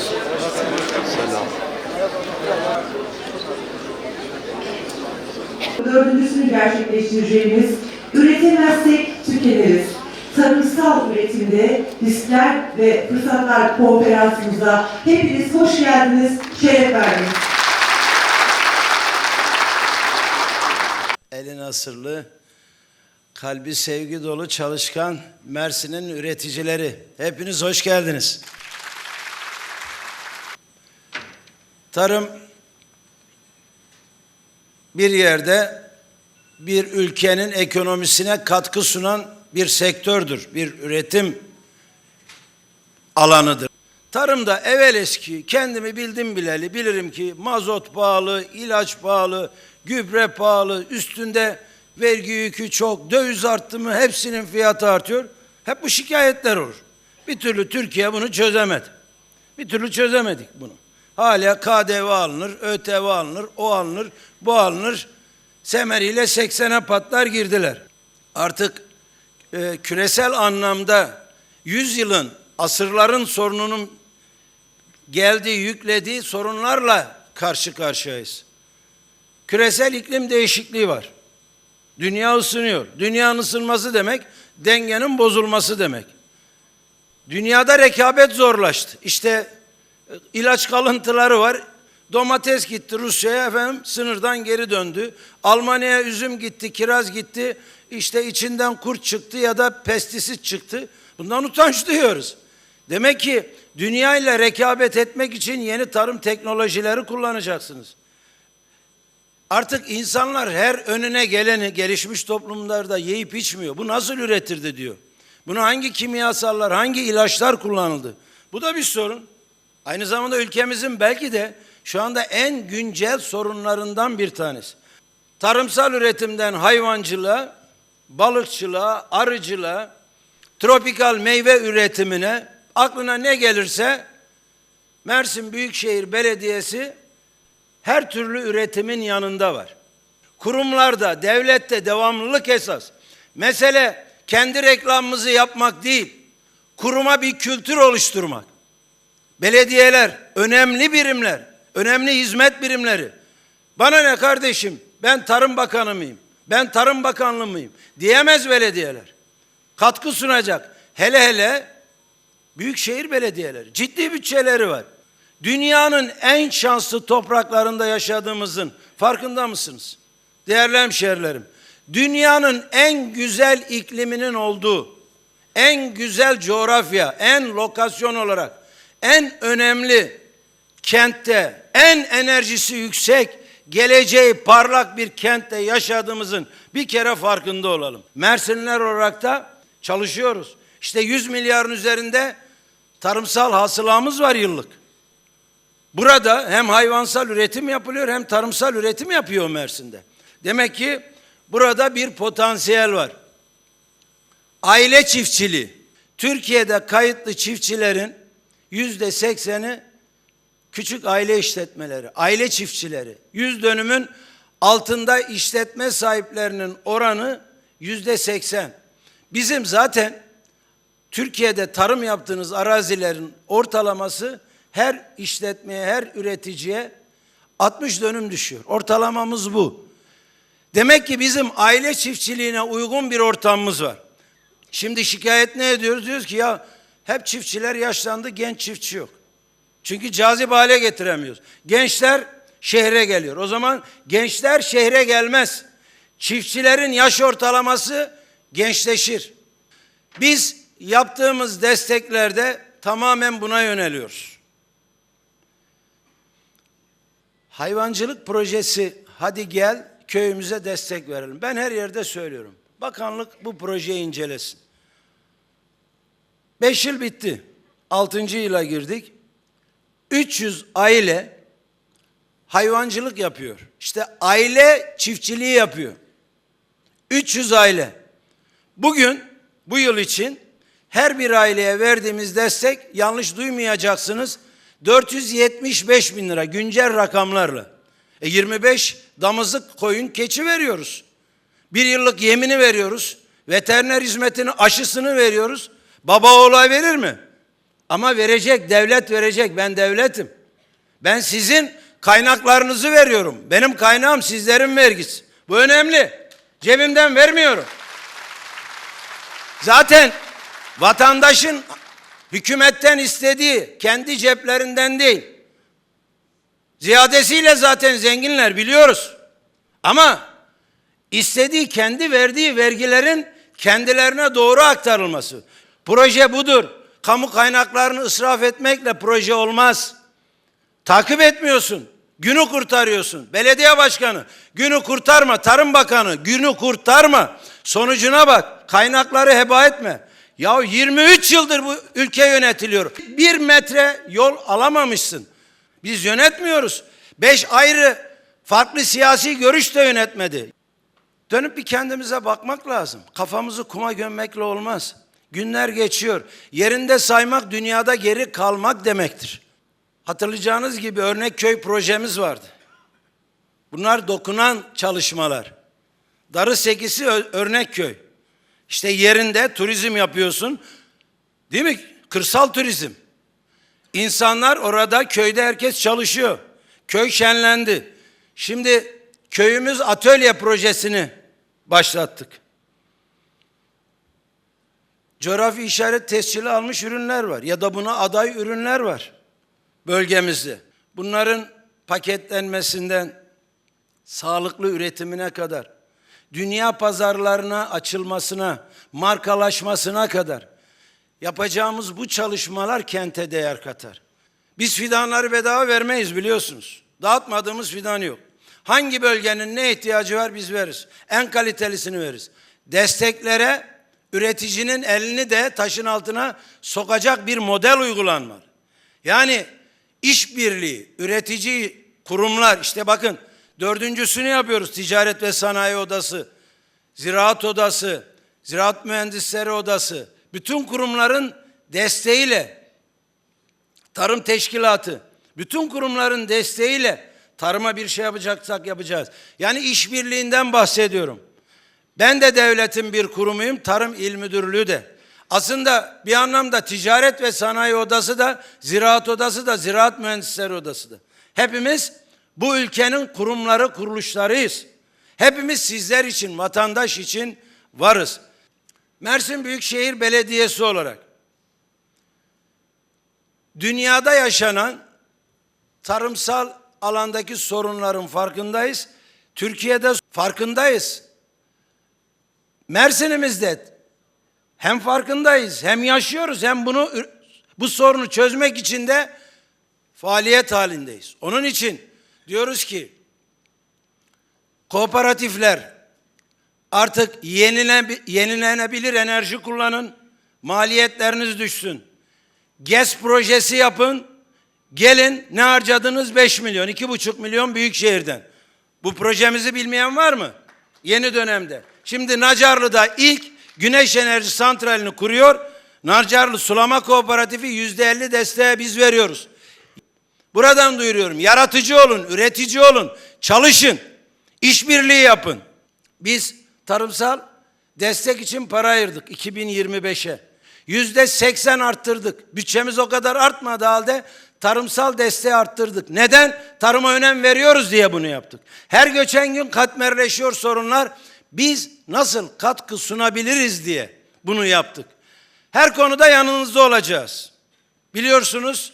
Selam. Dördüncüsünü gerçekleştireceğimiz üretemezsek tükeniriz. Tarımsal üretimde riskler ve fırsatlar konferansımıza hepiniz hoş geldiniz, şeref verdiniz. Eli nasırlı, kalbi sevgi dolu çalışkan Mersin'in üreticileri. Hepiniz hoş geldiniz. Tarım bir yerde bir ülkenin ekonomisine katkı sunan bir sektördür, bir üretim alanıdır. Tarımda evvel eski kendimi bildim bileli bilirim ki mazot pahalı, ilaç pahalı, gübre pahalı, üstünde vergi yükü çok, döviz arttı mı hepsinin fiyatı artıyor. Hep bu şikayetler olur. Bir türlü Türkiye bunu çözemedi. Bir türlü çözemedik bunu. Hala KDV alınır, ÖTV alınır, o alınır, bu alınır. Semeriyle 80'e patlar girdiler. Artık e, küresel anlamda 100 yılın, asırların sorununun geldiği, yüklediği sorunlarla karşı karşıyayız. Küresel iklim değişikliği var. Dünya ısınıyor. Dünyanın ısınması demek dengenin bozulması demek. Dünyada rekabet zorlaştı. İşte ilaç kalıntıları var. Domates gitti Rusya'ya efendim sınırdan geri döndü. Almanya'ya üzüm gitti, kiraz gitti. İşte içinden kurt çıktı ya da pestisit çıktı. Bundan utanç duyuyoruz. Demek ki dünya ile rekabet etmek için yeni tarım teknolojileri kullanacaksınız. Artık insanlar her önüne geleni gelişmiş toplumlarda yiyip içmiyor. Bu nasıl üretirdi diyor. Bunu hangi kimyasallar, hangi ilaçlar kullanıldı? Bu da bir sorun. Aynı zamanda ülkemizin belki de şu anda en güncel sorunlarından bir tanesi. Tarımsal üretimden hayvancılığa, balıkçılığa, arıcılığa, tropikal meyve üretimine aklına ne gelirse Mersin Büyükşehir Belediyesi her türlü üretimin yanında var. Kurumlarda, devlette devamlılık esas. Mesele kendi reklamımızı yapmak değil, kuruma bir kültür oluşturmak. Belediyeler, önemli birimler, önemli hizmet birimleri. Bana ne kardeşim, ben Tarım Bakanı mıyım, ben Tarım Bakanlığı mıyım diyemez belediyeler. Katkı sunacak. Hele hele büyükşehir belediyeleri, ciddi bütçeleri var. Dünyanın en şanslı topraklarında yaşadığımızın farkında mısınız? Değerli hemşehrilerim, dünyanın en güzel ikliminin olduğu, en güzel coğrafya, en lokasyon olarak, en önemli kentte, en enerjisi yüksek, geleceği parlak bir kentte yaşadığımızın bir kere farkında olalım. Mersinliler olarak da çalışıyoruz. İşte 100 milyarın üzerinde tarımsal hasılamız var yıllık. Burada hem hayvansal üretim yapılıyor hem tarımsal üretim yapıyor Mersin'de. Demek ki burada bir potansiyel var. Aile çiftçiliği. Türkiye'de kayıtlı çiftçilerin yüzde sekseni küçük aile işletmeleri, aile çiftçileri. Yüz dönümün altında işletme sahiplerinin oranı yüzde seksen. Bizim zaten Türkiye'de tarım yaptığınız arazilerin ortalaması her işletmeye, her üreticiye 60 dönüm düşüyor. Ortalamamız bu. Demek ki bizim aile çiftçiliğine uygun bir ortamımız var. Şimdi şikayet ne ediyoruz? Diyoruz ki ya hep çiftçiler yaşlandı, genç çiftçi yok. Çünkü cazip hale getiremiyoruz. Gençler şehre geliyor. O zaman gençler şehre gelmez. Çiftçilerin yaş ortalaması gençleşir. Biz yaptığımız desteklerde tamamen buna yöneliyoruz. Hayvancılık projesi hadi gel köyümüze destek verelim. Ben her yerde söylüyorum. Bakanlık bu projeyi incelesin. Beş yıl bitti. Altıncı yıla girdik. 300 aile hayvancılık yapıyor. İşte aile çiftçiliği yapıyor. 300 aile. Bugün bu yıl için her bir aileye verdiğimiz destek yanlış duymayacaksınız. 475 bin lira güncel rakamlarla. E 25 damızlık koyun keçi veriyoruz. Bir yıllık yemini veriyoruz. Veteriner hizmetini aşısını veriyoruz. Baba oğlay verir mi? Ama verecek, devlet verecek. Ben devletim. Ben sizin kaynaklarınızı veriyorum. Benim kaynağım sizlerin vergisi. Bu önemli. Cebimden vermiyorum. Zaten vatandaşın hükümetten istediği kendi ceplerinden değil. Ziyadesiyle zaten zenginler biliyoruz. Ama istediği kendi verdiği vergilerin kendilerine doğru aktarılması. Proje budur. Kamu kaynaklarını israf etmekle proje olmaz. Takip etmiyorsun. Günü kurtarıyorsun. Belediye başkanı günü kurtarma. Tarım bakanı günü kurtarma. Sonucuna bak. Kaynakları heba etme. Ya 23 yıldır bu ülke yönetiliyor. Bir metre yol alamamışsın. Biz yönetmiyoruz. Beş ayrı farklı siyasi görüş de yönetmedi. Dönüp bir kendimize bakmak lazım. Kafamızı kuma gömmekle olmaz. Günler geçiyor. Yerinde saymak dünyada geri kalmak demektir. Hatırlayacağınız gibi örnek köy projemiz vardı. Bunlar dokunan çalışmalar. Darı sekisi örnek köy. İşte yerinde turizm yapıyorsun. Değil mi? Kırsal turizm. İnsanlar orada köyde herkes çalışıyor. Köy şenlendi. Şimdi köyümüz atölye projesini başlattık. Coğrafi işaret tescili almış ürünler var ya da buna aday ürünler var bölgemizde. Bunların paketlenmesinden sağlıklı üretimine kadar, dünya pazarlarına açılmasına, markalaşmasına kadar yapacağımız bu çalışmalar kente değer katar. Biz fidanları bedava vermeyiz biliyorsunuz. Dağıtmadığımız fidan yok. Hangi bölgenin ne ihtiyacı var biz veririz. En kalitelisini veririz. Desteklere üreticinin elini de taşın altına sokacak bir model uygulanmalı. Yani işbirliği, üretici kurumlar işte bakın dördüncüsünü yapıyoruz Ticaret ve Sanayi Odası, Ziraat Odası, Ziraat Mühendisleri Odası, bütün kurumların desteğiyle Tarım Teşkilatı, bütün kurumların desteğiyle tarıma bir şey yapacaksak yapacağız. Yani işbirliğinden bahsediyorum. Ben de devletin bir kurumuyum, Tarım İl Müdürlüğü de. Aslında bir anlamda Ticaret ve Sanayi Odası da, Ziraat Odası da, Ziraat Mühendisleri Odası da. Hepimiz bu ülkenin kurumları, kuruluşlarıyız. Hepimiz sizler için, vatandaş için varız. Mersin Büyükşehir Belediyesi olarak dünyada yaşanan tarımsal alandaki sorunların farkındayız. Türkiye'de farkındayız. Mersin'imizde hem farkındayız, hem yaşıyoruz, hem bunu bu sorunu çözmek için de faaliyet halindeyiz. Onun için diyoruz ki kooperatifler artık yenile, yenilenebilir enerji kullanın, maliyetleriniz düşsün. GES projesi yapın. Gelin ne harcadınız? 5 milyon, 2,5 milyon büyük şehirden. Bu projemizi bilmeyen var mı? Yeni dönemde. Şimdi Nacarlı'da ilk güneş enerji santralini kuruyor. Nacarlı Sulama Kooperatifi yüzde elli desteğe biz veriyoruz. Buradan duyuruyorum. Yaratıcı olun, üretici olun, çalışın, işbirliği yapın. Biz tarımsal destek için para ayırdık 2025'e. Yüzde seksen arttırdık. Bütçemiz o kadar artmadı halde tarımsal desteği arttırdık. Neden? Tarıma önem veriyoruz diye bunu yaptık. Her geçen gün katmerleşiyor sorunlar. Biz nasıl katkı sunabiliriz diye bunu yaptık. Her konuda yanınızda olacağız. Biliyorsunuz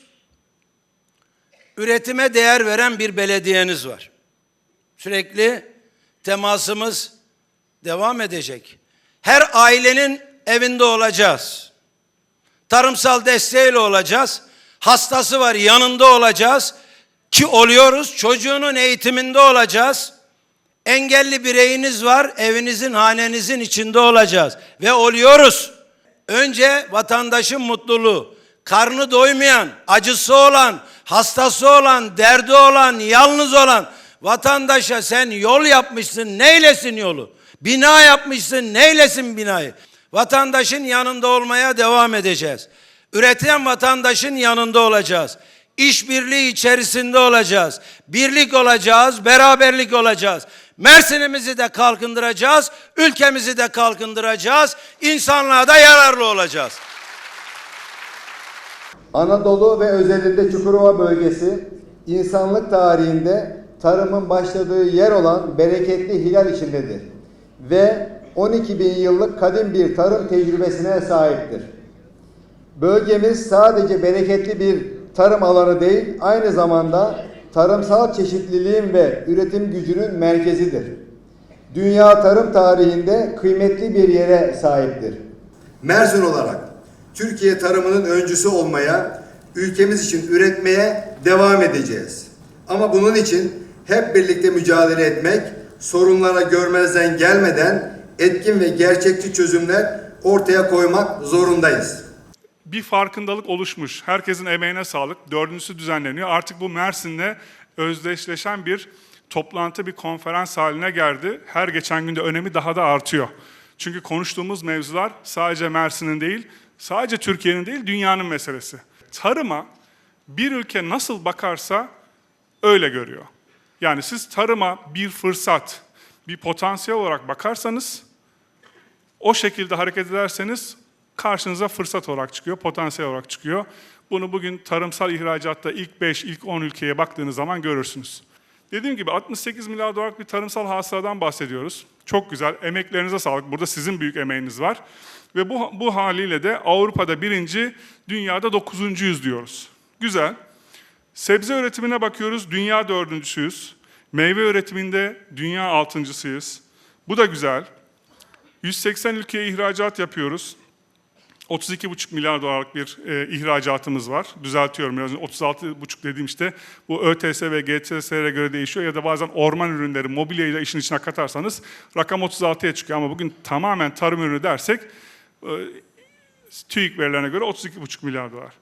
üretime değer veren bir belediyeniz var. Sürekli temasımız devam edecek. Her ailenin evinde olacağız. Tarımsal desteğiyle olacağız. Hastası var yanında olacağız. Ki oluyoruz. Çocuğunun eğitiminde olacağız. Engelli bireyiniz var. Evinizin, hanenizin içinde olacağız. Ve oluyoruz. Önce vatandaşın mutluluğu. Karnı doymayan, acısı olan, hastası olan, derdi olan, yalnız olan vatandaşa sen yol yapmışsın, neylesin yolu? Bina yapmışsın, neylesin binayı? Vatandaşın yanında olmaya devam edeceğiz. Üreten vatandaşın yanında olacağız. İşbirliği içerisinde olacağız. Birlik olacağız, beraberlik olacağız. Mersin'imizi de kalkındıracağız, ülkemizi de kalkındıracağız, insanlığa da yararlı olacağız. Anadolu ve özellikle Çukurova bölgesi insanlık tarihinde tarımın başladığı yer olan bereketli hilal içindedir ve 12 bin yıllık kadim bir tarım tecrübesine sahiptir. Bölgemiz sadece bereketli bir tarım alanı değil, aynı zamanda tarımsal çeşitliliğin ve üretim gücünün merkezidir. Dünya tarım tarihinde kıymetli bir yere sahiptir. Mersin olarak Türkiye tarımının öncüsü olmaya, ülkemiz için üretmeye devam edeceğiz. Ama bunun için hep birlikte mücadele etmek, sorunlara görmezden gelmeden etkin ve gerçekçi çözümler ortaya koymak zorundayız. Bir farkındalık oluşmuş. Herkesin emeğine sağlık. Dördüncüsü düzenleniyor. Artık bu Mersin'le özdeşleşen bir toplantı, bir konferans haline geldi. Her geçen günde önemi daha da artıyor. Çünkü konuştuğumuz mevzular sadece Mersin'in değil, sadece Türkiye'nin değil, dünyanın meselesi. Tarıma bir ülke nasıl bakarsa öyle görüyor. Yani siz tarıma bir fırsat, bir potansiyel olarak bakarsanız o şekilde hareket ederseniz karşınıza fırsat olarak çıkıyor, potansiyel olarak çıkıyor. Bunu bugün tarımsal ihracatta ilk 5, ilk 10 ülkeye baktığınız zaman görürsünüz. Dediğim gibi 68 milyar dolarlık bir tarımsal hasıladan bahsediyoruz. Çok güzel, emeklerinize sağlık. Burada sizin büyük emeğiniz var. Ve bu, bu haliyle de Avrupa'da birinci, dünyada dokuzuncuyuz diyoruz. Güzel. Sebze üretimine bakıyoruz, dünya dördüncüsüyüz. Meyve üretiminde dünya altıncısıyız. Bu da güzel. 180 ülkeye ihracat yapıyoruz. 32,5 milyar dolarlık bir e, ihracatımız var. Düzeltiyorum biraz önce 36,5 dediğim işte bu ÖTS ve GTS'lere göre değişiyor ya da bazen orman ürünleri, mobilyayı da işin içine katarsanız rakam 36'ya çıkıyor ama bugün tamamen tarım ürünü dersek e, TÜİK verilerine göre 32,5 milyar dolar.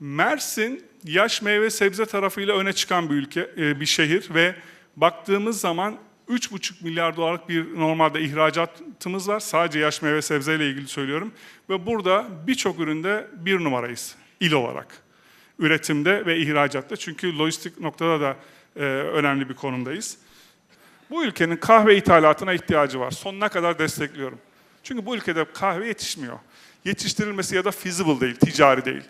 Mersin yaş meyve sebze tarafıyla öne çıkan bir ülke, e, bir şehir ve baktığımız zaman 3,5 milyar dolarlık bir normalde ihracatımız var. Sadece yaş meyve sebzeyle ilgili söylüyorum. Ve burada birçok üründe bir numarayız il olarak. Üretimde ve ihracatta. Çünkü lojistik noktada da e, önemli bir konumdayız. Bu ülkenin kahve ithalatına ihtiyacı var. Sonuna kadar destekliyorum. Çünkü bu ülkede kahve yetişmiyor. Yetiştirilmesi ya da feasible değil, ticari değil.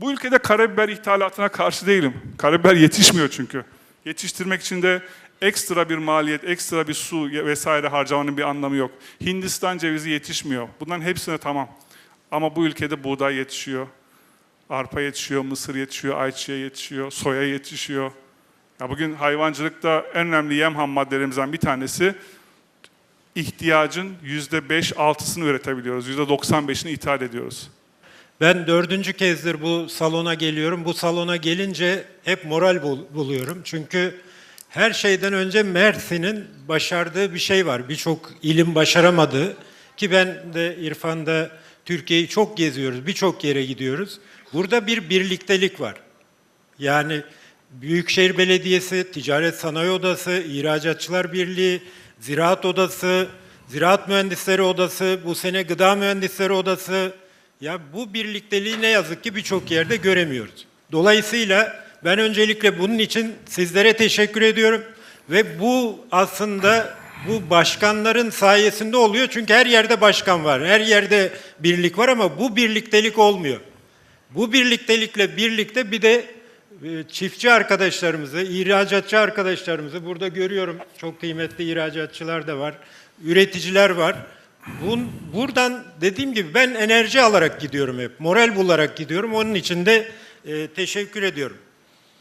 Bu ülkede karabiber ithalatına karşı değilim. Karabiber yetişmiyor çünkü. Yetiştirmek için de ekstra bir maliyet, ekstra bir su vesaire harcamanın bir anlamı yok. Hindistan cevizi yetişmiyor. Bunların hepsine tamam. Ama bu ülkede buğday yetişiyor. Arpa yetişiyor, mısır yetişiyor, ayçiçeği yetişiyor, soya yetişiyor. Ya bugün hayvancılıkta en önemli yem ham maddelerimizden bir tanesi ihtiyacın yüzde beş altısını üretebiliyoruz. Yüzde doksan beşini ithal ediyoruz. Ben dördüncü kezdir bu salona geliyorum. Bu salona gelince hep moral bul- buluyorum. Çünkü her şeyden önce Mersin'in başardığı bir şey var. Birçok ilim başaramadığı ki ben de İrfan'da Türkiye'yi çok geziyoruz. Birçok yere gidiyoruz. Burada bir birliktelik var. Yani Büyükşehir Belediyesi, Ticaret Sanayi Odası, İhracatçılar Birliği, Ziraat Odası, Ziraat Mühendisleri Odası, bu sene Gıda Mühendisleri Odası. Ya bu birlikteliği ne yazık ki birçok yerde göremiyoruz. Dolayısıyla ben öncelikle bunun için sizlere teşekkür ediyorum ve bu aslında bu başkanların sayesinde oluyor çünkü her yerde başkan var, her yerde birlik var ama bu birliktelik olmuyor. Bu birliktelikle birlikte bir de e, çiftçi arkadaşlarımızı, ihracatçı arkadaşlarımızı burada görüyorum. Çok kıymetli ihracatçılar da var, üreticiler var. Bun, buradan dediğim gibi ben enerji alarak gidiyorum hep, moral bularak gidiyorum. Onun için de e, teşekkür ediyorum.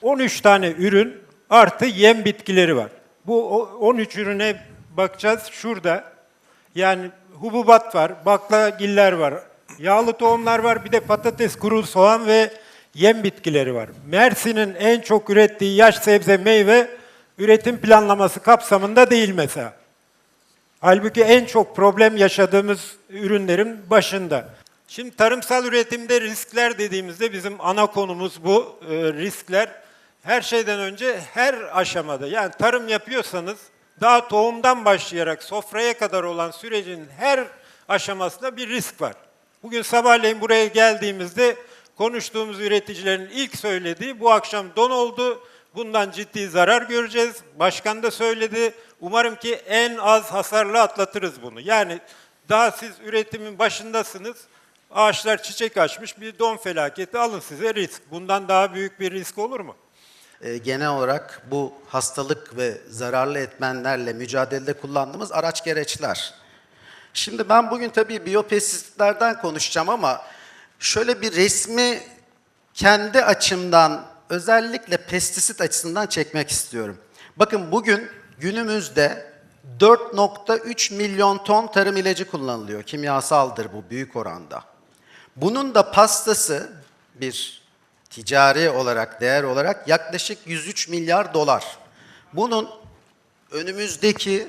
13 tane ürün artı yem bitkileri var. Bu o- 13 ürüne bakacağız şurada. Yani hububat var, baklagiller var, yağlı tohumlar var, bir de patates, kuru soğan ve yem bitkileri var. Mersin'in en çok ürettiği yaş sebze meyve üretim planlaması kapsamında değil mesela. Halbuki en çok problem yaşadığımız ürünlerin başında. Şimdi tarımsal üretimde riskler dediğimizde bizim ana konumuz bu e, riskler. Her şeyden önce her aşamada yani tarım yapıyorsanız daha tohumdan başlayarak sofraya kadar olan sürecin her aşamasında bir risk var. Bugün sabahleyin buraya geldiğimizde konuştuğumuz üreticilerin ilk söylediği bu akşam don oldu. Bundan ciddi zarar göreceğiz. Başkan da söyledi. Umarım ki en az hasarla atlatırız bunu. Yani daha siz üretimin başındasınız. Ağaçlar çiçek açmış bir don felaketi alın size risk. Bundan daha büyük bir risk olur mu? E, genel olarak bu hastalık ve zararlı etmenlerle mücadelede kullandığımız araç gereçler. Şimdi ben bugün tabii biyopestisitlerden konuşacağım ama şöyle bir resmi kendi açımdan özellikle pestisit açısından çekmek istiyorum. Bakın bugün günümüzde 4.3 milyon ton tarım ilacı kullanılıyor. Kimyasaldır bu büyük oranda. Bunun da pastası bir ticari olarak, değer olarak yaklaşık 103 milyar dolar. Bunun önümüzdeki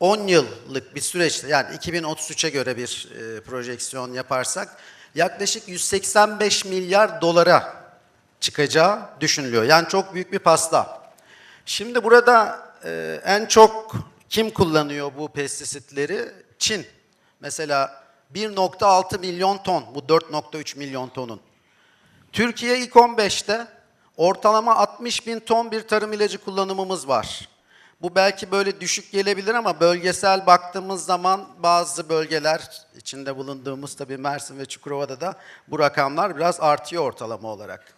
10 yıllık bir süreçte yani 2033'e göre bir e, projeksiyon yaparsak yaklaşık 185 milyar dolara çıkacağı düşünülüyor. Yani çok büyük bir pasta. Şimdi burada e, en çok kim kullanıyor bu pestisitleri? Çin. Mesela 1.6 milyon ton bu 4.3 milyon tonun. Türkiye ilk 15'te ortalama 60 bin ton bir tarım ilacı kullanımımız var. Bu belki böyle düşük gelebilir ama bölgesel baktığımız zaman bazı bölgeler içinde bulunduğumuz tabii Mersin ve Çukurova'da da bu rakamlar biraz artıyor ortalama olarak.